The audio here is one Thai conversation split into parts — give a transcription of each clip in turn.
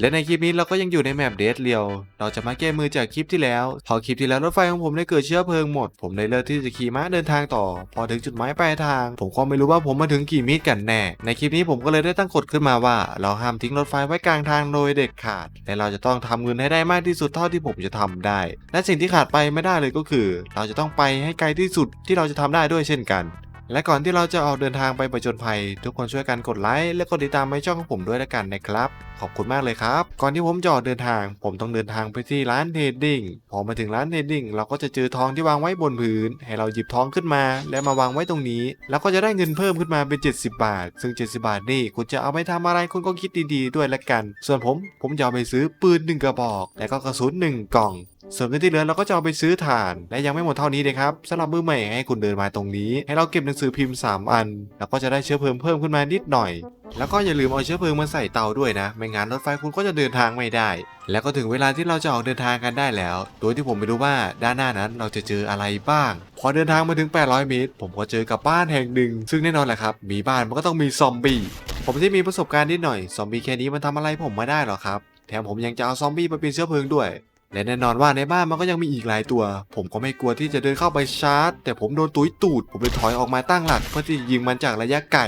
และในคลิปนี้เราก็ยังอยู่ในแมปเดสเรียว เราจะมาแก้มือจากคลิปที่แล้ว พอคลิปที่แล้วรถไฟของผมได้เกิดเชื้อเพลิงหมด ผมเลยเลือกที่จะขี่ม้าเดินทางต่อ พอถึงจุดหมายปลายทาง ผมก็ไม่รู้ว่าผมมาถึงกี่มิตรกันแน่ ในคลิปนี้ผมก็เลยได้ตั้งกฎขึ้นมาว่า เราห้ามทิ้งรถไฟไว้กลางทางโดยเด็ดขาด และเราจะต้องทำเงินให้ได้มากที่สุดเท่าที่ผมจะทำได้ และสิ่งที่ขาดไปไม่ได้เลยก็คือ เราจะต้องไปให้ไกลที่สุดที่เราจะทำได้ด้วยเช่นกัน และก่อนที่เราจะออกเดินทางไปประจนภัย ทุกคนช่วยกันกดไลค์และกดติดตามให้ช่องของผมด้วยละกันนะครับ ขอบคุณมากเลยครับ ก่อนที่ผมจะออกเดินทาง ผมต้องเดินทางไปที่ร้านเทรดดิ้งพอมาถึงร้านเทรดดิ้งเราก็จะเจอทองที่วางไว้บนพื้น ให้เราหยิบทองขึ้นมา และมาวางไว้ตรงนี้ แล้วก็จะได้เงินเพิ่มขึ้นมาเป็น 70 บาท ซึ่ง 70 บาทนี่คุณจะเอาไปทำอะไรคุณก็คิดดีๆ ด้วยละกัน ส่วนผมผมจะเอาไปซื้อปืนหนึ่งกระบอก และก็กระสุนหนึ่งกล่อง ส่วนเงินที่เหลือเราก็จะเอาไปซื้อถ่าน และยังไม่หมดเท่านี้เลยครับสำหรับมือใหม่ให้คุณเดินมาตรงนี้ ให้เราเก็บหนังสือพิมพ์ 3 อัน แล้วก็จะได้เชื้อเพลิงเพิ่มขึ้นมานิดหน่อย แล้วก็อย่าลืมเอาเชื้อเพลิงมาใส่เตาด้วยนะ ไม่งั้นรถไฟคุณก็จะเดินทางไม่ได้ แล้วก็ถึงเวลาที่เราจะออกเดินทางกันได้แล้ว โดยที่ผมไม่รู้ว่าด้านหน้านั้นเราจะเจออะไรบ้าง พอเดินทางมาถึง 800 เมตร ผมก็เจอกับบ้านแห่งหนึ่ง ซึ่งแน่นอนแหละครับ มีบ้านมันก็ต้องมีซอมบี้ ผมที่มีประสบการณ์นิดหน่อย ซอมบี้แค่นี้มันทำอะไรผมไม่ได้หรอกครับ แถมผมยังจะเอาซอมบี้มาเป็นเชื้อเพลิงด้วย และแน่นอนว่าในบ้านมันก็ยังมีอีกหลายตัว ผมก็ไม่กลัวที่จะเดินเข้าไปชาร์จ แต่ผมโดนตุยตูด ผมเลยถอยออกมาตั้งหลักเพื่อที่ยิงมันจากระยะไกล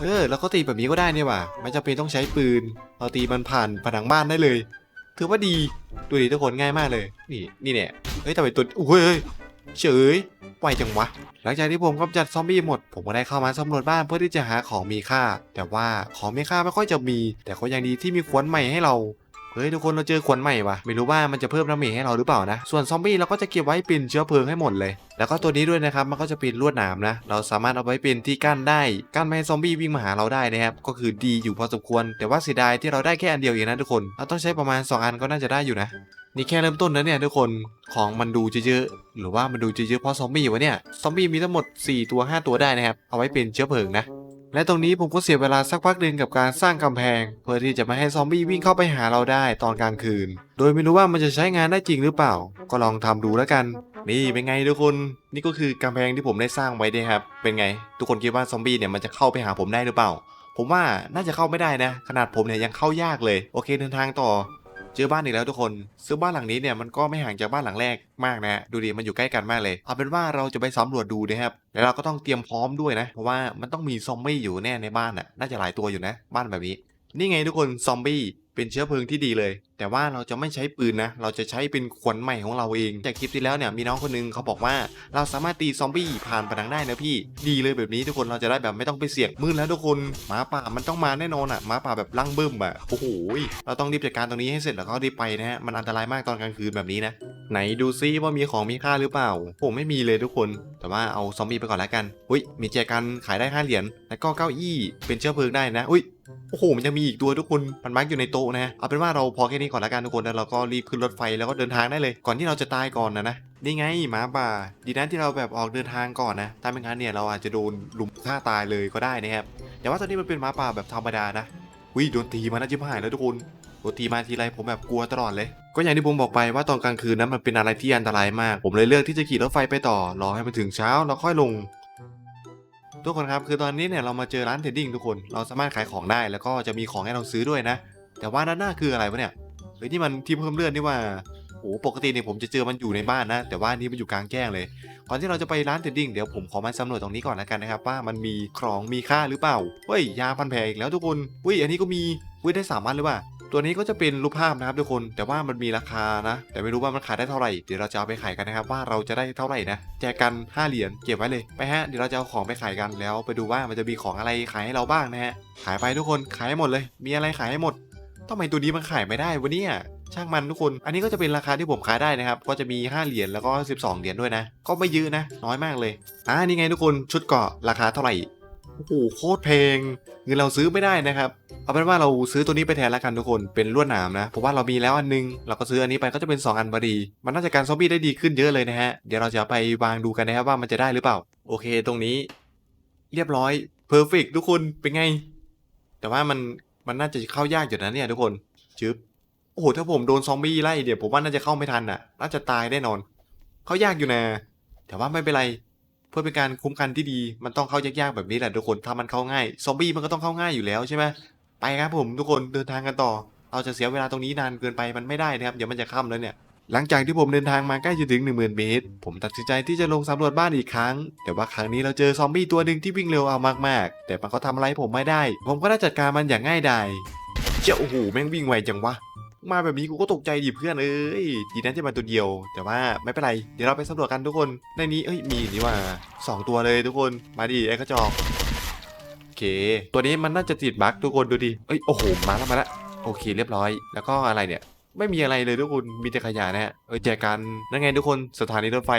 เออ แล้วก็ตีแบบนี้ก็ได้เนี่ยว่ะไม่จำเป็นต้องใช้ปืนเราตีมันผ่านผนังบ้านได้เลย ถือว่าดีดูดิทุกคนง่ายมากเลย นี่นี่เนี่ยเฮ้ยแต่ไปตัวโอ้ยเฮ้ยเฉยไวจังวะ หลังจากที่ผมกำจัดซอมบี้หมด ผมก็ได้เข้ามาสำรวจบ้านเพื่อที่จะหาของมีค่า แต่ว่าของมีค่าไม่ค่อยจะมี แต่ก็ยังดีที่มีขวานใหม่ให้เรา เฮ้ยทุกคนเราเจอขวนใหม่ว่ะไม่รู้ว่ามันจะเพิ่มน้ำมจให้เราหรือเปล่านะ ส่วนซอมบี้เราก็จะเก็บไว้ป็นเชื้อเพลิงให้หมดเลย แล้วก็ตัวนี้ด้วยนะครับมันก็จะป็นลวดหนามนะ เราสามารถเอาไว้ป็นที่กั้นได้ กั้นไม่ให้ซอมบี้วิ่งมาหาเราได้นะครับ ก็คือดีอยู่พอสมควร แต่ว่าเสียดายที่เราได้แค่อันเดียวเองนะทุกคน เราต้องใช้ประมาณ 2 อันก็น่าจะได้อยู่นะ นี่แค่เริ่มต้นนะเนี่ยทุกคนของมันดูเยอะๆหรือว่ามันดูเยอะๆเพราะซอมบี้วะเนี่ย ซอมบี้มีทั้งหมด 4 ตัว 5 ตัวได้นะครับ เอาไว้เป็นเชื้อเพลิงนะ และตรงนี้ผมก็เสียเวลาสักพักหนึ่งกับการสร้างกำแพง เพื่อที่จะไม่ให้ซอมบี้วิ่งเข้าไปหาเราได้ตอนกลางคืน โดยไม่รู้ว่ามันจะใช้งานได้จริงหรือเปล่า ก็ลองทำดูแล้วกัน นี่เป็นไงทุกคน นี่ก็คือกำแพงที่ผมได้สร้างไว้ด้วยครับ เป็นไง ทุกคนคิดว่าซอมบี้เนี่ยมันจะเข้าไปหาผมได้หรือเปล่า ผมว่าน่าจะเข้าไม่ได้นะ ขนาดผมเนี่ยยังเข้ายากเลย โอเคเดินทางต่อ เจอบ้านอีกแล้วทุกคน ซึ่งบ้านหลังนี้เนี่ยมันก็ไม่ห่างจากบ้านหลังแรกมากนะดูดิมันอยู่ใกล้กันมากเลย เอาเป็นว่าเราจะไปสำรวจดูนะครับแล้วเราก็ต้องเตรียมพร้อมด้วยนะเพราะว่ามันต้องมีซอมบี้อยู่แน่ในบ้านน่ะน่าจะหลายตัวอยู่นะ บ้านแบบนี้นี่ไงทุกคนซอมบี้ เป็นเชื้อเพลิงที่ดีเลย แต่ว่าเราจะไม่ใช้ปืนนะ เราจะใช้เป็นขวานใหม่ของเราเอง จากคลิปที่แล้วเนี่ยมีน้องคนนึงเขาบอกว่า เราสามารถตีซอมบี้ผ่านผนังได้นะพี่ ดีเลยแบบนี้ทุกคนเราจะได้แบบไม่ต้องไปเสี่ยงมืดแล้วทุกคนหมาป่ามันต้องมาแน่นอนอะหมาป่าแบบลั่งเบิ่มอะโอ้โหเราต้องรีบจัดการตรงนี้ให้เสร็จแล้วก็รีบไปนะฮะมันอันตรายมากตอนกลางคืนแบบนี้นะ ไหนดูซิว่ามีของมีค่าหรือเปล่า ผมไม่มีเลยทุกคน แต่ว่าเอาซอมบี้ไปก่อนแล้วกันอุ้ยมีแจกันขายได้5เหรียญแล้วก็เก้าอี้เป็นเชื้อเพลิงได้นะอุ้ยโอ้โห มันยังมีอีกตัวทุกคน มันมักอยู่ในโต๊ะนะ เอาเป็นว่าเราพอแค่นี้ก่อนละกันทุกคนแล้วเราก็รีบขึ้นรถไฟแล้วก็เดินทางได้เลย ก่อนที่เราจะตายก่อนนะนะ นี่ไงหมาป่า ดีนะที่เราแบบออกเดินทางก่อนนะ ถ้าไม่งั้นเนี่ยเราอาจจะโดนลุมฆ่าตายเลยก็ได้นะครับ แต่ว่าตอนนี้มันเป็นหมาป่าแบบธรรมดานะวิโดนตีมานะจิ้มหายแล้วทุกคน โดนตีมาทีไรผมแบบกลัวตลอดเลย ก็อย่างที่ผมบอกไปว่าตอนกลางคืนนั้นมันเป็นอะไรที่อันตรายมาก ผมเลยเลือกที่จะขี่รถไฟไปต่อ รอให้มันถึงเช้าแล้วค่อยลง ทุกคนครับคือตอนนี้เนี่ยเรามาเจอร้านเทรดดิ้งทุกคน เราสามารถขายของได้แล้วก็จะมีของให้เราซื้อด้วยนะ แต่ว่าด้านหน้าคืออะไรวะเนี่ยเฮ้ยนี่มันที่เพิ่มเลือดนี่ว่าโอ้ปกติเนี่ยผมจะเจอมันอยู่ในบ้านนะ แต่ว่านี่มันอยู่กลางแจ้งเลยก่อนที่เราจะไปร้านเทรดดิ้งเดี๋ยวผมขอมาสำรวจตรงนี้ก่อนแล้วกันนะครับว่ามันมีของมีค่าหรือเปล่าเฮ้ยยาพันแผลอีกแล้วทุกคนเฮ้ยอันนี้ก็มีเฮ้ยได้สามอันหรือเปล่า ตัวนี้ก็จะเป็นรูปภาพนะครับทุกคน แต่ว่ามันมีราคานะ แต่ไม่รู้ว่ามันขายได้เท่าไหร่ เดี๋ยวเราจะเอาไปขายกันนะครับ ว่าเราจะได้เท่าไหร่นะ แจกกัน 5 เหรียญเก็บไว้เลย ไปฮะ เดี๋ยวเราจะเอาของไปขายกันแล้ว ไปดูว่ามันจะมีของอะไรขายให้เราบ้างนะฮะ ขายไปทุกคน ขายให้หมดเลย มีอะไรขายให้หมดทำไมตัวนี้มันขายไม่ได้วะเนี่ยช่างมันทุกคน อันนี้ก็จะเป็นราคาที่ผมขายได้นะครับ ก็จะมี 5 เหรียญแล้วก็ 12 เหรียญด้วยนะ ก็ไม่เยอะนะ น้อยมากเลย อ่า นี่ไงทุกคน ชุดเกาะราคาเท่าไหร่ โอ้โห โคตรแพง เงินเราซื้อไม่ได้นะครับ เอาเป็นว่าเราซื้อตัวนี้ไปแทนแล้วกันทุกคนเป็นลวดหนามนะเพราะว่าเรามีแล้วอันนึง เราก็ซื้ออันนี้ไปก็จะเป็น 2 อันพอดี มันน่าจะการซอมบี้ได้ดีขึ้นเยอะเลยนะฮะเดี๋ยวเราจะไปวางดูกันนะครับว่ามันจะได้หรือเปล่า โอเค ตรงนี้ เรียบร้อยเพอร์เฟกทุกคนเป็นไง แต่ว่ามันมันน่าจะเข้ายากอยู่นะเนี่ยทุกคนชึบโอ้โหถ้าผมโดนซอมบี้ไล่เดี๋ยวผมว่าน่าจะเข้าไม่ทันอะน่าจะตายแน่นอน เข้ายากอยู่นะแต่ว่าไม่เป็นไรเพื่อเป็นการคุ้มกันที่ดี มันต้องเข้ายากๆแบบนี้แหละทุกคน ถ้ามันเข้าง่าย ซอมบี้มันก็ต้องเข้าง่ายอยู่แล้วใช่ไหม ไปครับผมทุกคนเดินทางกันต่อ เราจะเสียเวลาตรงนี้นานเกินไปมันไม่ได้นะครับเดี๋ยวมันจะค่ำแล้วเนี่ยหลังจากที่ผมเดินทางมาใกล้จะถึง 10,000 เมตร ผมตัดสินใจที่จะลงสำรวจบ้านอีกครั้ง แต่ว่าครั้งนี้เราเจอซอมบี้ตัวหนึ่งที่วิ่งเร็วเอามากๆ แต่มันก็ทำอะไรผมไม่ได้ ผมก็ได้จัดการมันอย่างง่ายดายเจ้าโอ้โหแม่งวิ่งไวจังวะ มาแบบนี้กูก็ตกใจดิเพื่อนเอ้ยดีนะที่มาตัวเดียว แต่ว่าไม่เป็นไร เดี๋ยวเราไปสำรวจกันทุกคน ในนี้เอ้ยมีนี่ว่าสองตัวเลยทุกคน มาดิไอ้กระจอก เค ตัวนี้มันน่าจะติดบั๊กทุกคนดูดิเอ้ยโอ้โหมาแล้วมาแล้วโอเคเรียบร้อย แล้วก็อะไรเนี่ย ไม่มีอะไรเลยทุกคนมีแต่ขยะนะฮะเออแจกันนั่นไงทุกคนสถานีรถไฟ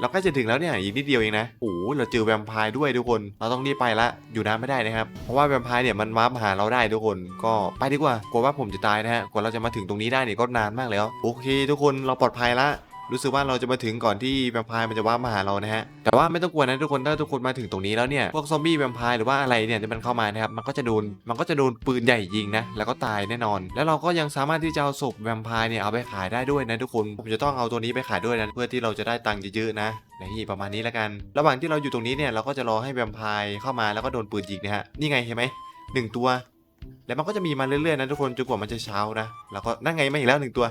เราใกล้จะถึงแล้วเนี่ยอีกนิดเดียวเองนะโอ้โหเราเจอแวมไพร์ด้วยทุกคน เราต้องรีบไปละอยู่นานไม่ได้นะครับ เพราะว่าแวมไพร์เนี่ยมันวาร์ปมาหาเราได้ทุกคน ก็ไปดีกว่ากลัวว่าผมจะตายนะฮะกว่าเราจะมาถึงตรงนี้ได้เนี่ยก็นานมากแล้ว โอเค ทุกคนเราปลอดภัยละ รู้สึกว่าเราจะมาถึงก่อนที่แวมไพร์มันจะว่ามาหาเรานะฮะแต่ว่าไม่ต้องกลัวนะทุกคนถ้าทุกคนมาถึงตรงนี้แล้วเนี่ยพวกซอมบี้แวมไพร์หรือว่าอะไรเนี่ยที่มันเข้ามานะครับมันก็จะโดนมันก็จะโดนปืนใหญ่ยิงนะแล้วก็ตายแน่นอน แล้วเราก็ยังสามารถที่จะเอาศพแวมไพร์เนี่ยเอาไปขายได้ด้วยนะทุกคนผมจะต้องเอาตัวนี้ไปขายด้วยนะเพื่อที่เราจะได้ตังค์เยอะๆนะนี่ประมาณนี้แล้วกัน ระหว่างที่เราอยู่ตรงนี้เนี่ยเราก็จะรอให้แวมไพร์เข้ามาแล้วก็โดนปืนยิงนะฮะนี่ไงเห็นไหมหนึ่งตัว แล้วมันก็จะมีมาเรื่อยๆนะทุกคนจนกว่ามันจะเช้านะแล้วก็นั่นไงม่อีกแล้วหนึ่งตัว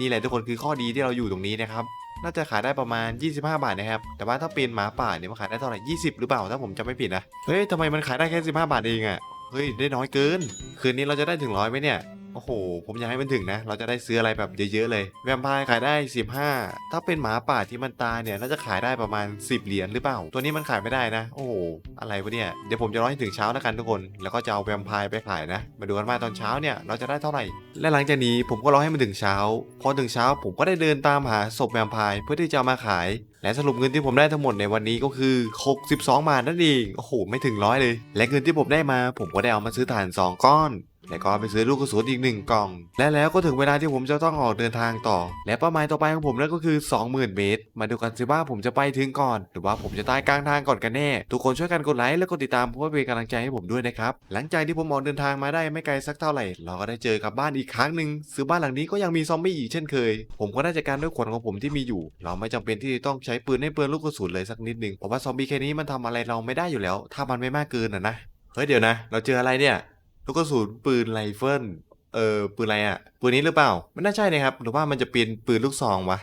นี่แหละทุกคนคือข้อดีที่เราอยู่ตรงนี้นะครับน่าจะขายได้ประมาณ 25 บาทนะครับ แต่ว่าถ้าเป็นหมาป่าเนี่ยมันขายได้เท่าไหร่ 20 หรือเปล่า ถ้าผมจำไม่ผิดนะ เฮ้ยทำไมมันขายได้แค่ 15 บาทเองอะ่ะ เฮ้ย ได้น้อยเกิน คืนนี้เราจะได้ถึงร้อยไหมเนี่ย โอ้โห ผมอยากให้มันถึงนะ เราจะได้ซื้ออะไรแบบเยอะๆเลย แวมไพร์ขายได้ 15 ถ้าเป็นหมาป่าที่มันตายเนี่ย น่าจะขายได้ประมาณ 10 เหรียญหรือเปล่า ตัวนี้มันขายไม่ได้นะ โอ้โห อะไรวะเนี่ย เดี๋ยวผมจะรอให้ถึงเช้าแล้วกันทุกคน แล้วก็จะเอาแวมไพร์ไปขายนะ มาดูกันว่าตอนเช้าเนี่ยเราจะได้เท่าไหร่ และหลังจากนี้ผมก็รอให้มันถึงเช้า พอถึงเช้าผมก็ได้เดินตามหาศพแวมไพร์เพื่อที่จะมาขาย และสรุปเงินที่ผมได้ทั้งหมดในวันนี้ก็คือ 62 บาทนั่นเอง โอ้โห ไม่ถึงร้อยเลย และเงินที่ผมได้มา ผมก็ได้เอามาซื้อถ่าน 2 ก้อน แล้วก็ไปซื้อลูกกระสุนอีกหนึ่งกล่อง และแล้วก็ถึงเวลาที่ผมจะต้องออกเดินทางต่อ และเป้าหมายต่อไปของผมนั่นก็คือ 20,000 เมตร มาดูกันสิว่าผมจะไปถึงก่อน หรือว่าผมจะตายกลางทางก่อนกันแน่ ทุกคนช่วยกันกดไลค์และกดติดตามเพื่อเป็นกำลังใจให้ผมด้วยนะครับ หลังจากที่ผมออกเดินทางมาได้ไม่ไกลสักเท่าไหร่ เราก็ได้เจอกับบ้านอีกครั้งหนึ่งซึ่งบ้านหลังนี้ก็ยังมีซอมบี้อีกเช่นเคย ผมก็ได้จัดการด้วยขวานของผมที่มีอยู่ เราไม่จำเป็นที่จะต้องใช้ปืนให้เปลืองลูกกระสุนเลยสักนิดนึงเพราะว่าซอมบี้แค่นี้มันทำอะไรเราไม่ได้อยู่แล้ว ถ้ามันไม่มากเกินอะนะเฮ้ยเดี๋ยวนะ เราเจออะไรเนี่ย ลูกกระสุนปืนไรเฟิลเออปืนอะไรอะปืนนี้หรือเปล่าไม่น่าใช่นะครับ หรือว่ามันจะเป็นปืนลูกซองวะ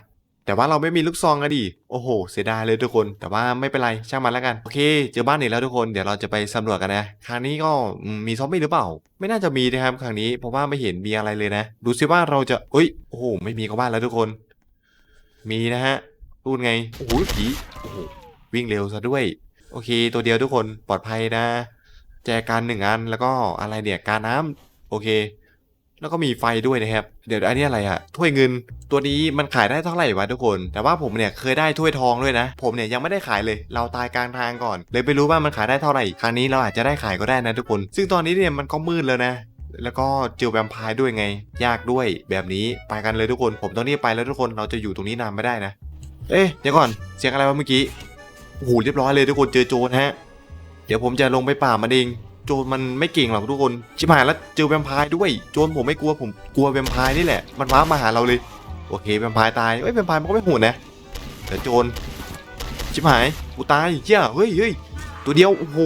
แต่ว่าเราไม่มีลูกซองอะดิโอ้โห เสียดายเลยทุกคน แต่ว่าไม่เป็นไร ช่างมันแล้วกัน โอเค เจอบ้านอีกแล้วทุกคน เดี๋ยวเราจะไปสำรวจกันนะ ครั้งนี้ก็มีซอมบี้หรือเปล่า ไม่น่าจะมีนะครับ ครั้งนี้ เพราะว่าไม่เห็นมีอะไรเลยนะ ดูซิว่าเราจะเอ้ย โอ้โห ไม่มีก็บ้านแล้วทุกคน มีนะฮะพูดไง โอ้โหผี โอ้โห วิ่งเร็วซะด้วย โอเค ตัวเดียวทุกคน ปลอดภัยนะ แจกันหนึ่งอันแล้วก็อะไรเนี่ยกาน้ำโอเค แล้วก็มีไฟด้วยนะครับ เดี๋ยวอันนี้อะไรอะถ้วยเงินตัวนี้มันขายได้เท่าไหร่วะทุกคน แต่ว่าผมเนี่ยเคยได้ถ้วยทองด้วยนะ ผมเนี่ยยังไม่ได้ขายเลย เราตายกลางทางก่อน เลยไม่รู้ว่ามันขายได้เท่าไหร่ครั้งนี้เราอาจจะได้ขายก็ได้นะทุกคน ซึ่งตอนนี้เนี่ยมันก็มืดแล้วนะแล้วก็เจอแวมไพร์ด้วยไง ยากด้วยแบบนี้ไปกันเลยทุกคน ผมต้องรีบไปแล้วทุกคนเราจะอยู่ตรงนี้นานไม่ได้นะ เอ๊ะเดี๋ยวก่อนเสียงอะไรวะเมื่อกี้โอ้โหเรียบร้อยเลยทุกคนเจอโจรฮะ เดี๋ยวผมจะลงไปป่ามันเอง โจรมันไม่เก่งหรอกทุกคน ชิบหายแล้วเจอแวมไพร์ด้วย โจรผมไม่กลัวผมกลัวแวมไพร์นี่แหละ มันว้ามาหาเราเลย โอเคแวมไพร์ตายเอ้ยแวมไพร์มันก็ไม่โหดนะแต่โจรชิบหายกูตายเหี้ยเฮ้ยเฮ้ยตัวเดียวโอ้โห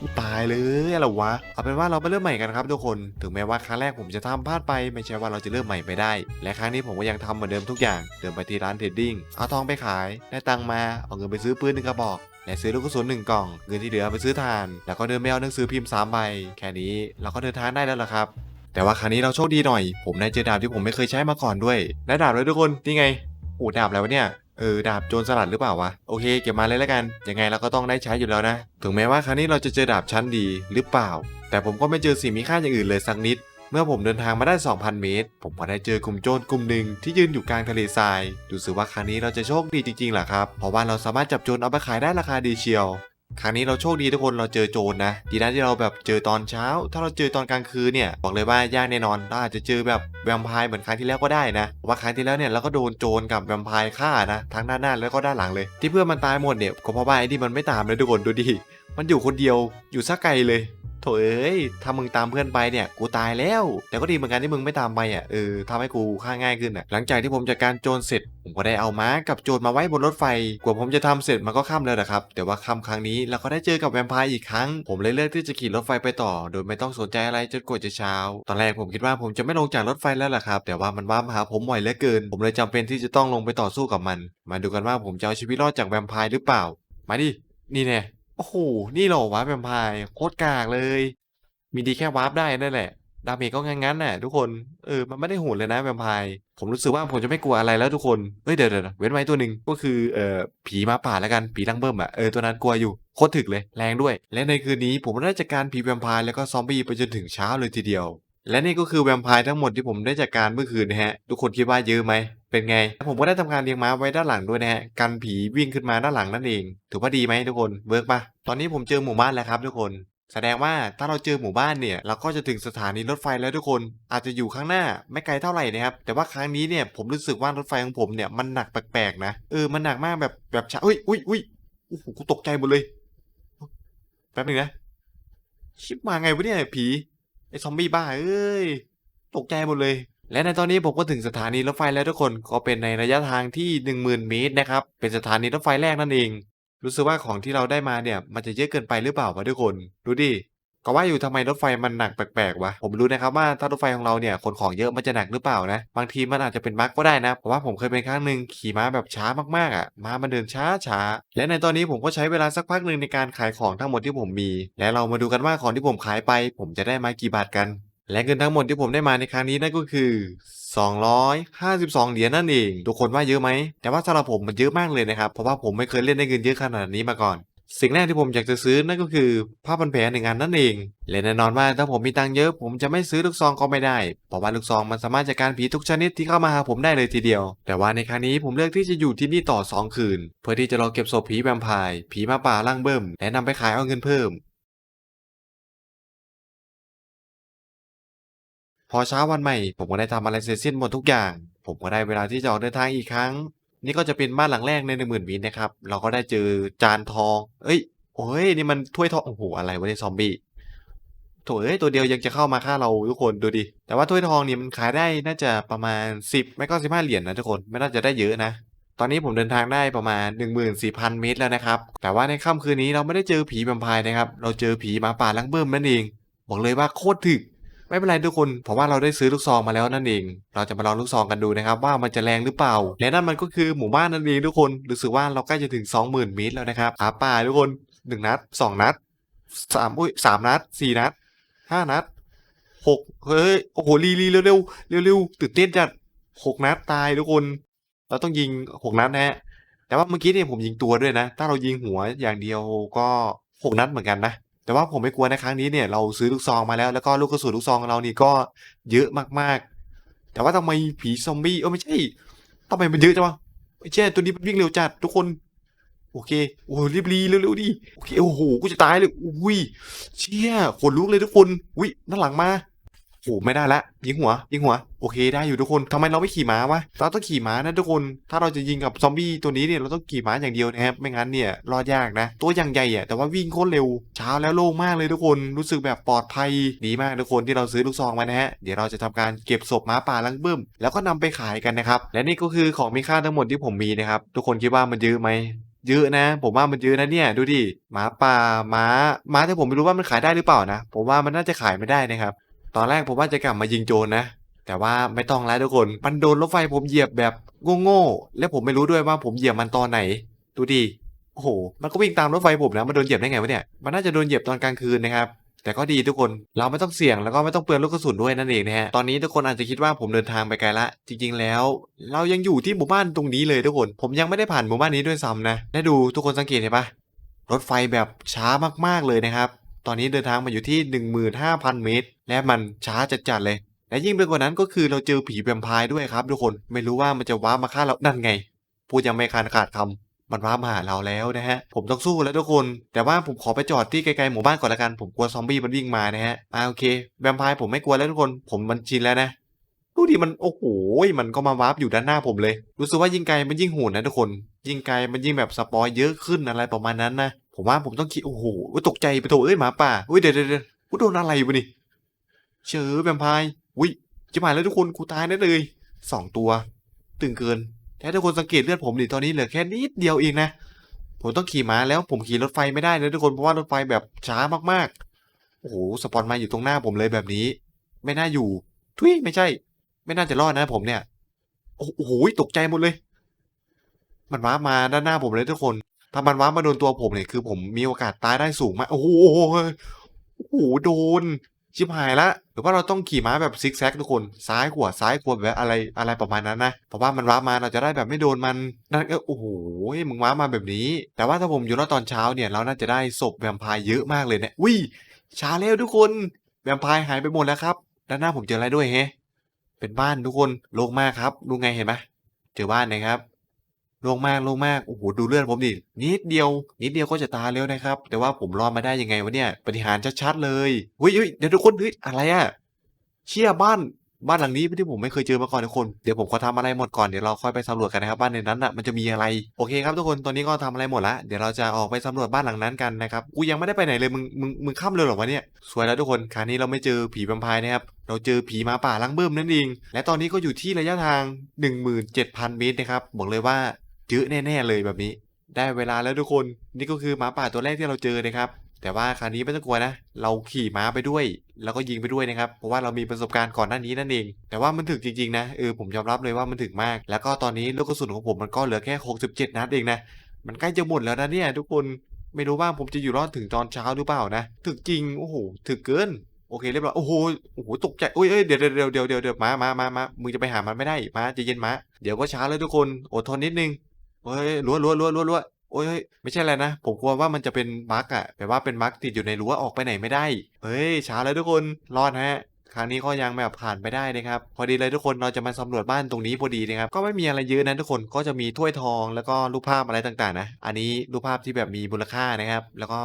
กูตายเลยอะไรวะเอาเป็นว่าเราไปเริ่มใหม่กันครับทุกคนถึงแม้ว่าครั้งแรกผมจะทำพลาดไปไม่ใช่ว่าเราจะเริ่มใหม่ไปได้ และครั้งนี้ผมก็ยังทำเหมือนเดิมทุกอย่างเดินไปที่ร้านเทรดดิ้งเอาทองไปขายได้ตังมาเอาเงินไปซื้อปืนหนึ่งกระบอก และซื้อลูกกระสุนหนึ่งกล่อง เงินที่เหลือไปซื้อถ่าน แล้วก็เดินไปเอาหนังสือพิมพ์สามใบ แค่นี้เราก็เดินทางได้แล้วล่ะครับ แต่ว่าครั้งนี้เราโชคดีหน่อย ผมได้เจอดาบที่ผมไม่เคยใช้มาก่อนด้วยได้ดาบเลยทุกคน นี่ไงโอ้ดาบแล้วเนี่ยเออดาบโจรสลัดหรือเปล่าวะโอเคเก็บมาเลยแล้วกัน ยังไงเราก็ต้องได้ใช้อยู่แล้วนะ ถึงแม้ว่าครั้งนี้เราจะเจอดาบชั้นดีหรือเปล่า แต่ผมก็ไม่เจอสิ่งมีค่าอย่างอื่นเลยสักนิด เมื่อผมเดินทางมาได้ 2,000 เมตร ผมก็ได้เจอกลุ่มโจรกลุ่มหนึ่งที่ยืนอยู่กลางทะเลทราย ดูสึกว่าครั้งนี้เราจะโชคดีจริงๆหละครับ เพราะว่าเราสามารถจับโจรเอาไปขายได้ราคาดีเชียว ครั้งนี้เราโชคดีทุกคนเราเจอโจรนะ ดีนะที่เราแบบเจอตอนเช้า ถ้าเราเจอตอนกลางคืนเนี่ย บอกเลยว่ายากแน่นอนเราอาจจะเจอแบบแวมไพร์เหมือนครั้งที่แล้วก็ได้นะเพราะว่าครั้งที่แล้วเนี่ยเราก็โดนโจรกับแวมไพร์ฆ่านะ ทั้งด้านหน้าแล้วก็ด้านหลังเลย ที่เพื่อนมันตายหมดเนี่ยก็เพราะว่าไอ้นี่มันไม่ตามเลยทุกคนดูดิ มันอยู่คนเดียวอยู่ซะไกลเลย โถเอ้ย ถ้ามึงตามเพื่อนไปเนี่ย กูตายแล้ว แต่ก็ดีเหมือนกันที่มึงไม่ตามไปอะ เออทำให้กูฆ่าง่ายขึ้นอะ หลังจากที่ผมจัดการโจรเสร็จ ผมก็ได้เอาม้ากับโจรมาไว้บนรถไฟ กว่าผมจะทำเสร็จมันก็ค่ำแล้วนะครับ แต่ว่าค่ำครั้งนี้เราก็ได้เจอกับแวมไพร์อีกครั้ง ผมเลยเลือกที่จะขี่รถไฟไปต่อ โดยไม่ต้องสนใจอะไรจนกว่าจะเช้า ตอนแรกผมคิดว่าผมจะไม่ลงจากรถไฟแล้วล่ะครับ แต่ว่ามันว่ามาหาผมบ่อยเหลือเกิน ผมเลยจำเป็นที่จะต้องลงไปต่อสู้กับมัน มาดูกันว่าผมจะเอาชีวิตรอดจากแวมไพร์หรือเปล่า มาดิ นี่แน่ โอ้โห นี่เหรอวะแวมไพร์โคตรกากเลย มีดีแค่วาร์ปได้นั่นแหละ ดาเมจก็งั้นๆน่ะทุกคน เออ มันไม่ได้โหดเลยนะแวมไพร์ผมรู้สึกว่าผมจะไม่กลัวอะไรแล้วทุกคน เฮ้ยเดี๋ยวเดี๋ยวเว้นไว้ตัวหนึ่งก็คือ เอ่อ ผีมาป่าแล้วกัน ผีรังเบิ้มอะ เออ ตัวนั้นกลัวอยู่ โคตรถึกเลย แรงด้วย และในคืนนี้ผมได้จัดการผีแวมไพร์แล้วก็ซอมบี้ไปจนถึงเช้าเลยทีเดียว และนี่ก็คือแวมไพร์ทั้งหมดที่ผมได้จัดการเมื่อคืนนะฮะ ทุกคนคิดว่าเยอะไหม เป็นไง ผมก็ได้ทำการเลี้ยงม้าไว้ด้านหลังด้วยนะฮะ กันผีวิ่งขึ้นมาด้านหลังนั่นเอง ถือว่าดีไหมทุกคน เวิร์กปะตอนนี้ผมเจอหมู่บ้านแล้วครับทุกคน แสดงว่าถ้าเราเจอหมู่บ้านเนี่ย เราก็จะถึงสถานีรถไฟแล้วทุกคน อาจจะอยู่ข้างหน้าไม่ไกลเท่าไหร่นะครับ แต่ว่าครั้งนี้เนี่ยผมรู้สึกว่ารถไฟของผมเนี่ยมันหนักแปลกๆนะ เออ มันหนักมากแบบแบบช้าอุ้ยอุ้ยอุ้ยโอ้โหกูตกใจหมดเลย แป๊บหนึงนะ ชิบมาไงวะเนี่ยผี ไอ้ซอมบี้บ้าเอ้ย ตกใจหมดเลย และในตอนนี้ผมก็ถึงสถานีรถไฟแล้วทุกคน ก็เป็นในระยะทางที่ 10,000 เมตรนะครับ เป็นสถานีรถไฟแรกนั่นเอง รู้สึกว่าของที่เราได้มาเนี่ย มันจะเยอะเกินไปหรือเปล่าวะทุกคน ดูดิ ก็ว่าอยู่ทำไมรถไฟมันหนักแปลกๆวะผมรู้นะครับว่าถ้ารถไฟของเราเนี่ยขนของเยอะมันจะหนักหรือเปล่านะ บางทีมันอาจจะเป็นบั๊กก็ได้นะเพราะว่าผมเคยเป็นครั้งหนึ่งขี่ม้าแบบช้ามากๆอะม้ามันเดินช้าช้าๆและในตอนนี้ผมก็ใช้เวลาสักพักหนึ่งในการขายของทั้งหมดที่ผมมี และเรามาดูกันว่าของที่ผมขายไป ผมจะได้มากี่บาทกัน และเงินทั้งหมดที่ผมได้มาในครั้งนี้นั่นก็คือ252 เหรียญนั่นเอง ทุกคนว่าเยอะไหม แต่ว่าสำหรับผมมันเยอะมากเลยนะครับ เพราะว่าผมไม่เคยเล่นได้เงินเยอะขนาดนี้มาก่อน สิ่งแรกที่ผมอยากจะซื้อนั่นก็คือผ้าพันแผลหนึ่งอันนั่นเอง และแน่นอนว่าถ้าผมมีตังค์เยอะ ผมจะไม่ซื้อลูกซองก็ไม่ได้ เพราะว่าลูกซองมันสามารถจัดการผีทุกชนิดที่เข้ามาหาผมได้เลยทีเดียว แต่ว่าในครั้งนี้ผมเลือกที่จะอยู่ที่นี่ต่อ 2 คืน เพื่อที่จะรอเก็บศพผีแวมไพร์ผีมาป่าล่างเบิ่มและนำไปขายเอาเงินเพิ่ม พอเช้าวันใหม่ ผมก็ได้ทำอะไรเสร็จสิ้นหมดทุกอย่าง ผมก็ได้เวลาที่จะออกเดินทางอีกครั้ง นี่ก็จะเป็นบ้านหลังแรกในหนึ่งหมื่นวินนะครับ เราก็ได้เจอจานทอง เอ้ย โอ้ย นี่มันถ้วยทอง โอ้โห อะไรวะเนี่ยซอมบี้โถเอ้ย ตัวเดียวยังจะเข้ามาฆ่าเราทุกคนดูดิ แต่ว่าถ้วยทองนี่มันขายได้น่าจะประมาณ 10 ไม่ก็15เหรียญนะทุกคน ไม่น่าจะได้เยอะนะ ตอนนี้ผมเดินทางได้ประมาณ 14,000 เมตรแล้วนะครับ แต่ว่าในค่ำคืนนี้เราไม่ได้เจอผีแวมไพร์นะครับ เราเจอผีหมาป่าลังเบิ้มนั่นเอง บอกเลยว่าโคตรถึก ไม่เป็นไรทุกคนเพราะว่าเราได้ซื้อลูกซองมาแล้วนั่นเอง เราจะมาลองลูกซองกันดูนะครับว่ามันจะแรงหรือเปล่า และนั่นมันก็คือหมู่บ้านนั่นเองทุกคนรู้สึกว่าเราใกล้จะถึง 20,000เมตรแล้วนะครับหาป่าทุกคน1นัด2นัดสามอุ้ยสามนัดสี่นัดห้านัดหกเฮ้ยโอ้โหรีรีเร็วเร็วเร็วเร็วตื่นเต้นจัดหกนัดตายทุกคน เราต้องยิงหกนัดนะฮะแต่ว่าเมื่อกี้เนี่ยผมยิงตัวด้วยนะ ถ้าเรายิงหัวอย่างเดียวก็หกนัดเหมือนกันนะ แต่ว่าผมไม่กลัวในะครั้งนี้เนี่ยเราซื้อลูกซองมาแล้ว แล้วก็ลูกกระสุนลูกซองของเรานี่ก็เยอะมากๆ แต่ว่าทำไมผีซอมบี้เออไม่ใช่ทำไมมันเยอะจังวะไม่ใช่ตัวนี้มันวิ่งเร็วจัดทุกคนโอเค โอ้รีบรีเร็วๆดิ โอเค โอ้โห กูจะตายเลย อุ้ย เชี่ยขนลุกเลยทุกคน อุ้ยด้านหลังมา โอ้ไม่ได้ละยิงหัว ยิงหัว โอเคได้อยู่ทุกคนทำไมเราไม่ขี่ม้าวะเราต้องขี่ม้านะทุกคน ถ้าเราจะยิงกับซอมบี้ตัวนี้เนี่ยเราต้องขี่ม้าอย่างเดียวนะครับไม่งั้นเนี่ยรอดยากนะ ตัวอย่างใหญ่อะแต่ว่าวิ่งโคตรเร็วเช้าแล้วโล่งมากเลยทุกคนรู้สึกแบบปลอดภัยดีมากทุกคนที่เราซื้อลูกซองมานะฮะเดี๋ยวเราจะทำการเก็บศพม้าป่าลังเบิ้มแล้วก็นำไปขายกันนะครับและนี่ก็คือของมีค่าทั้งหมดที่ผมมีนะครับทุกคนคิดว่ามันเยอะไหมเยอะนะ ผมว่ามันเยอะนะเนี่ยดูดิหมาป่าม้าม้าที่ผมไม่รู้ว่ามันขายได้หรือเปล่านะ ผมว่ามันน่าจะขายไม่ได้นะครับ ตอนแรกผมว่าจะกลับมายิงโจรนะ แต่ว่าไม่ต้องแล้วทุกคน มันโดนรถไฟผมเหยียบแบบโง่ๆ และผมไม่รู้ด้วยว่าผมเหยียบมันตอนไหน ดูดิโอ้โห มันก็วิ่งตามรถไฟผมนะ มันโดนเหยียบได้ไงวะเนี่ย มันน่าจะโดนเหยียบตอนกลางคืนนะครับ แต่ก็ดีทุกคน เราไม่ต้องเสี่ยงแล้วก็ไม่ต้องเปลืองลูกกระสุนด้วยนั่นเองนะฮะ ตอนนี้ทุกคนอาจจะคิดว่าผมเดินทางไปไกลละ จริง ๆ แล้ว เรายังอยู่ที่หมู่บ้านตรงนี้เลยทุกคน ผมยังไม่ได้ผ่านหมู่บ้านนี้ด้วยซ้ำนะและดูทุกคนสังเกตเห็นปะรถไฟแบบช้ามากๆเลยนะครับ ตอนนี้เดินทางมาอยู่ที่ 15,000 เมตร และมันช้าจัดๆเลย และยิ่งไปกว่านั้นก็คือเราเจอผีแวมไพร์ด้วยครับทุกคนไม่รู้ว่ามันจะว้ามาฆ่าเรานั่นไง พูดยังไม่ขาดขาดคำมันว้ามาหาเราแล้วนะฮะ ผมต้องสู้แล้วทุกคน แต่ว่าผมขอไปจอดที่ไกลๆหมู่บ้านก่อนละกัน ผมกลัวซอมบี้มันวิ่งมานะฮะอ่าโอเค แวมไพร์ผมไม่กลัวแล้วทุกคน ผมมันชินแล้วนะ ดูดิมันโอ้โห มันก็มาวาร์ปอยู่ด้านหน้าผมเลย รู้สึกว่ายิ่งไกลมันยิ่งโหดนะทุกคน ยิ่งไกลมันยิ่งแบบสปอยเยอะขึ้นอะไรประมาณนั้นนะ ผมว่าผมต้องคิด โอ้โหตกใจไปโถเอ้ยหมาป่าอุ้ยเดี๋ยวเดี๋ยวกูโดนอะไรวะนี่เจอแวมไพร์อุ้ยจะหมายแล้วทุกคนกูตายแน่เลยสองตัว ตึงเกินแท้ทุกคนสังเกตเลือดผมดิตอนนี้เหลือแค่นิดเดียวเองนะผมต้องขี่ม้าแล้วผมขี่รถไฟไม่ได้เลยทุกคนเพราะว่ารถไฟแบบช้ามากๆโอ้โหสปอนมาอยู่ตรงหน้าผมเลยแบบนี้ ไม่น่าอยู่ทุยไม่ใช่ ไม่น่าจะรอดนะผมเนี่ยโอ้โหตกใจหมดเลย มันว้ามาด้านหน้าผมเลยทุกคน ถ้ามันว้ามาโดนตัวผมเนี่ยคือผมมีโอกาสตายได้สูงมากโอ้โหโอ้โหโดน ชิบหายละหรือว่าเราต้องขี่ม้าแบบซิกแซกทุกคนซ้ายขวาซ้ายขวาแบบอะไรอะไรประมาณนั้นนะเพราะว่ามันว้ามาเราจะได้แบบไม่โดนมันนั่นก็โอ้โหมึงว้ามาแบบนี้ แต่ว่าถ้าผมอยู่รอดตอนเช้าเนี่ยเราน่าจะได้ศพแวมไพร์เยอะมากเลยเนี่ยวิช้าแล้วทุกคนแวมไพร์หายไปหมดแล้วครับ ด้านหน้าผมเจออะไรด้วยเฮเป็นบ้านทุกคนโล่งมากครับดูไงเห็นไหมเจอบ้านนะครับ ลงมากลงมากโอ้โหดูเลือดผมดินิดเดียว นิดเดียวก็จะตายแล้วนะครับ แต่ว่าผมรอดมาได้ยังไงวะเนี่ยปฏิหารชัดๆเลยเฮ้ยเดี๋ยวทุกคนเฮ้ยอะไรอะเชี่ยบ้านบ้านหลังนี้ที่ผมไม่เคยเจอมาก่อนทุกคน เดี๋ยวผมขอทำอะไรหมดก่อน เดี๋ยวเราค่อยไปสำรวจกันนะครับ บ้านในนั้นอะมันจะมีอะไร โอเคครับทุกคน ตอนนี้ก็ทำอะไรหมดละ เดี๋ยวเราจะออกไปสำรวจบ้านหลังนั้นกันนะครับ กูยังไม่ได้ไปไหนเลย มึง มึง มึงข้ามเลยหรอวะเนี่ย สวยแล้วทุกคน คราวนี้เราไม่เจอผีแวมพร์นะครับ เราเจอผีมาป่าลังเบิ้มนั่นเอง และตอนนี้ก็อยู่ที่ระยะทาง 17,000 เมตรนะครับ บอกเลยว่า เยอะแน่ๆเลยแบบนี้ ได้เวลาแล้วทุกคน นี่ก็คือหมาป่าตัวแรกที่เราเจอนะครับ แต่ว่าคราวนี้ไม่ต้องกลัวนะ เราขี่ม้าไปด้วย แล้วก็ยิงไปด้วยนะครับ เพราะว่าเรามีประสบการณ์ก่อนหน้านี้นั่นเอง แต่ว่ามันถึกจริงๆนะ เออผมยอมรับเลยว่ามันถึกมาก แล้วก็ตอนนี้ลูกกระสุนของผมมันก็เหลือแค่ 67 นัดเองนะ มันใกล้จะหมดแล้วนะเนี่ย ทุกคน ไม่รู้ว่าผมจะอยู่รอดถึงตอนเช้าหรือเปล่านะ ถึกจริง โอ้โห ถึกเกินโอเคเรียบร้อยโอ้โหโอ้โหตกใจโอ้ยเอ้ยเดี๋ยวเดี๋ยวเดี๋ยวเดี๋ยวเดี๋ยวมามามามามึงจะไปหามันไม่ได้มาใจเย็นมาเดี๋ยวก็ช้าแล้วทุกคนอดทนนิดนึง เฮ้ยรั้วรั้วรั้วรั้วรั้วโอ้ยไม่ใช่อะไรนะ ผมกลัวว่ามันจะเป็นบั๊กอะแบบว่าเป็นบั๊กติดอยู่ในรั้วออกไปไหนไม่ได้ เฮ้ยช้าแล้วทุกคนรอดฮะครั้งนี้ก็ยังแบบผ่านไปได้นะครับ พอดีเลยทุกคนเราจะมาสำรวจบ้านตรงนี้พอดีนะครับ ก็ไม่มีอะไรเยอะนะทุกคนก็จะมีถ้วยทองแล้วก็รูปภาพอะไรต่างๆนะ อันนี้รูปภาพที่แบบมีมูลค่านะครับ แล้วก็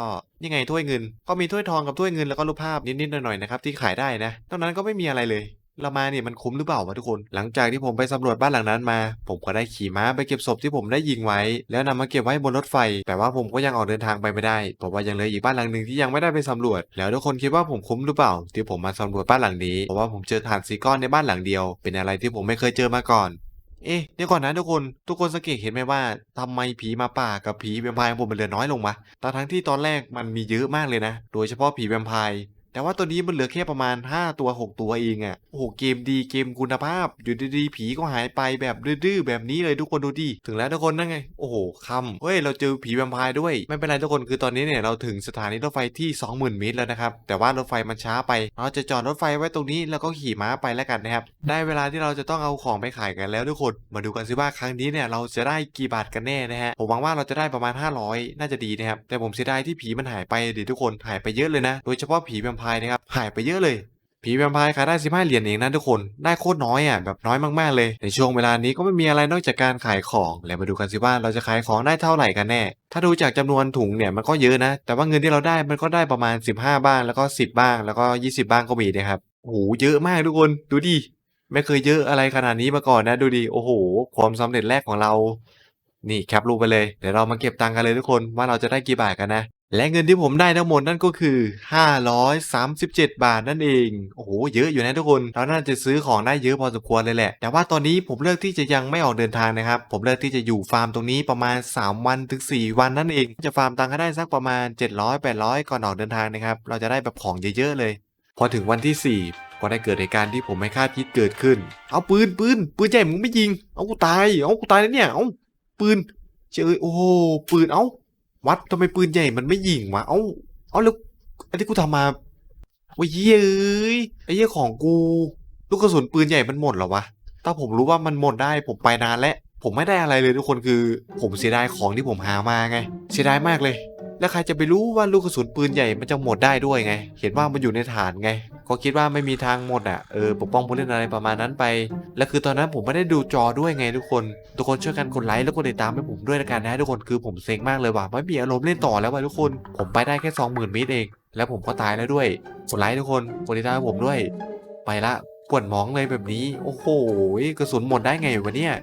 ยังไงถ้วยเงิน ก็มีถ้วยทองกับถ้วยเงินแล้วก็รูปภาพนิดๆหน่อยๆนะครับที่ขายได้นะนอกนั้นก็ไม่มีอะไรเลย เรามาเนี่ยมันคุ้มหรือเปล่าวะทุกคน หลังจากที่ผมไปสำรวจบ้านหลังนั้นมา ผมก็ได้ขี่ม้าไปเก็บศพที่ผมได้ยิงไว้ แล้วนำมาเก็บไว้บนรถไฟ แต่ว่าผมก็ยังออกเดินทางไปไม่ได้ เพราะว่ายังเหลืออีกบ้านหลังหนึ่งที่ยังไม่ได้ไปสำรวจ แล้วทุกคนคิดว่าผมคุ้มหรือเปล่า ที่ผมมาสำรวจบ้านหลังนี้ เพราะว่าผมเจอถ่านสีก้อนในบ้านหลังเดียว เป็นอะไรที่ผมไม่เคยเจอมาก่อนเอ๊ะเดี๋ยวก่อนนะทุกคนทุกคนสังเกตเห็นไหมว่าทำไมผีมาป่ากับผีแวมไพร์ของผมมันเหลือน้อยลงวะตอนทั้งที่ตอนแรกมันมีเยอะมากเลยนะ โดยเฉพาะผีแวมไพร์ แต่ว่าตัวนี้มันเหลือแค่ประมาณ 5 ตัว 6 ตัวเองอะ่ะโอ้โหเกมดีเกมคุณภาพ อยู่ดีๆผีก็หายไปแบบดื้อๆแบบนี้เลยทุกคนดูดิถึงแล้วทุกคนนั่นไง โอ้โหคำเฮ้ยเราเจอผีแวมไพร์ด้วย ไม่เป็นไรทุกคนคือตอนนี้เนี่ยเราถึงสถานีรถไฟที่ 20,000 เมตรแล้วนะครับ แต่ว่ารถไฟมันช้าไป เราจะจอดรถไฟไว้ตรงนี้แล้วก็ขี่ม้าไปแล้วกันนะครับ ได้เวลาที่เราจะต้องเอาของไปขายกันแล้วทุกคน มาดูกันสิว่าครั้งนี้เนี่ยเราจะได้กี่บาทกันแน่นะฮะ ผมหวังว่าเราจะได้ประมาณ 500 น่าจะดีนะครับ แต่ผมเสียดายที่ผีมันหายไปดิทุกคน หายไปเยอะเลยนะ โดยเฉพาะผีแวมไพร์นะครับหายไปเยอะเลยผีแวมไพร์ขายได้15เหรียญเองนะทุกคนได้โคตรน้อยอะแบบน้อยมากๆเลย ในช่วงเวลานี้ก็ไม่มีอะไรนอกจากการขายของ แล้วมาดูกันสิว่าเราจะขายของได้เท่าไหร่กันแน่ ถ้าดูจากจำนวนถุงเนี่ยมันก็เยอะนะ แต่ว่าเงินที่เราได้มันก็ได้ประมาณ 15 บ้าง แล้วก็ 10 บ้าง แล้วก็ 20 บ้างก็มีนะครับโอ้โหเยอะมากทุกคนดูดิไม่เคยเยอะอะไรขนาดนี้มาก่อนนะดูดิโอ้โห ความสำเร็จแรกของเรา นี่แคปรูปไปเลยเดี๋ยวเรามาเก็บตังค์กันเลยทุกคนว่าเราจะได้กี่บาทกันนะ และเงินที่ผมได้ทั้งหมดนั่นก็คือ 537 บาทนั่นเอง โอ้โห เยอะอยู่นะทุกคน เราน่าจะซื้อของได้เยอะพอสมควรเลยแหละ แต่ว่าตอนนี้ผมเลือกที่จะยังไม่ออกเดินทางนะครับ ผมเลือกที่จะอยู่ฟาร์มตรงนี้ประมาณ 3 วันถึง 4 วันนั่นเอง จะฟาร์มตังค์ให้ได้สักประมาณ 700-800 ก่อนออกเดินทางนะครับ เราจะได้แบบของเยอะๆเลย พอถึงวันที่ 4 ก็ได้เกิดเหตุการณ์ที่ผมไม่คาดคิดเกิดขึ้น เอาปืนปืนปืนใหญ่มึงไม่ยิง เอากูตาย เอากูตายแล้วเนี่ย เอาปืนเจอโอ้โหปืนเอา วัดทำไมปืนใหญ่มันไม่ยิงวะ เอาเอาแล้วไอันที่กูทำมาโอ้ยเยเอ้ยไอ้เหี้ยของกู ลูกกระสุนปืนใหญ่มันหมดเหรอวะ ถ้าผมรู้ว่ามันหมดได้ผมไปนานแล้ว ผมไม่ได้อะไรเลยทุกคนคือ ผมเสียดายของที่ผมหามาไง เสียดายมากเลย แล้วใครจะไปรู้ว่าลูกกระสุนปืนใหญ่มันจะหมดได้ด้วยไง เห็นว่ามันอยู่ในฐานไง ก็คิดว่าไม่มีทางหมดอะเออปกป้องผู้เล่นอะไรประมาณนั้นไป และคือตอนนั้นผมไม่ได้ดูจอด้วยไงทุกคน ทุกคนช่วยกันกดไลค์แล้วกดติดตามให้ผมด้วยละกันนะทุกคนคือผมเซ็งมากเลยว่ะไม่มีอารมณ์เล่นต่อแล้วว่ะทุกคน ผมไปได้แค่20,000เมตรเอง แล้วผมก็ตายแล้วด้วยกดไลค์ทุกคนกดติดตามให้ผมด้วย ไปละปวดหมองเลยแบบนี้ โอ้โหกระสุนหมดได้ไงวะเนี่ย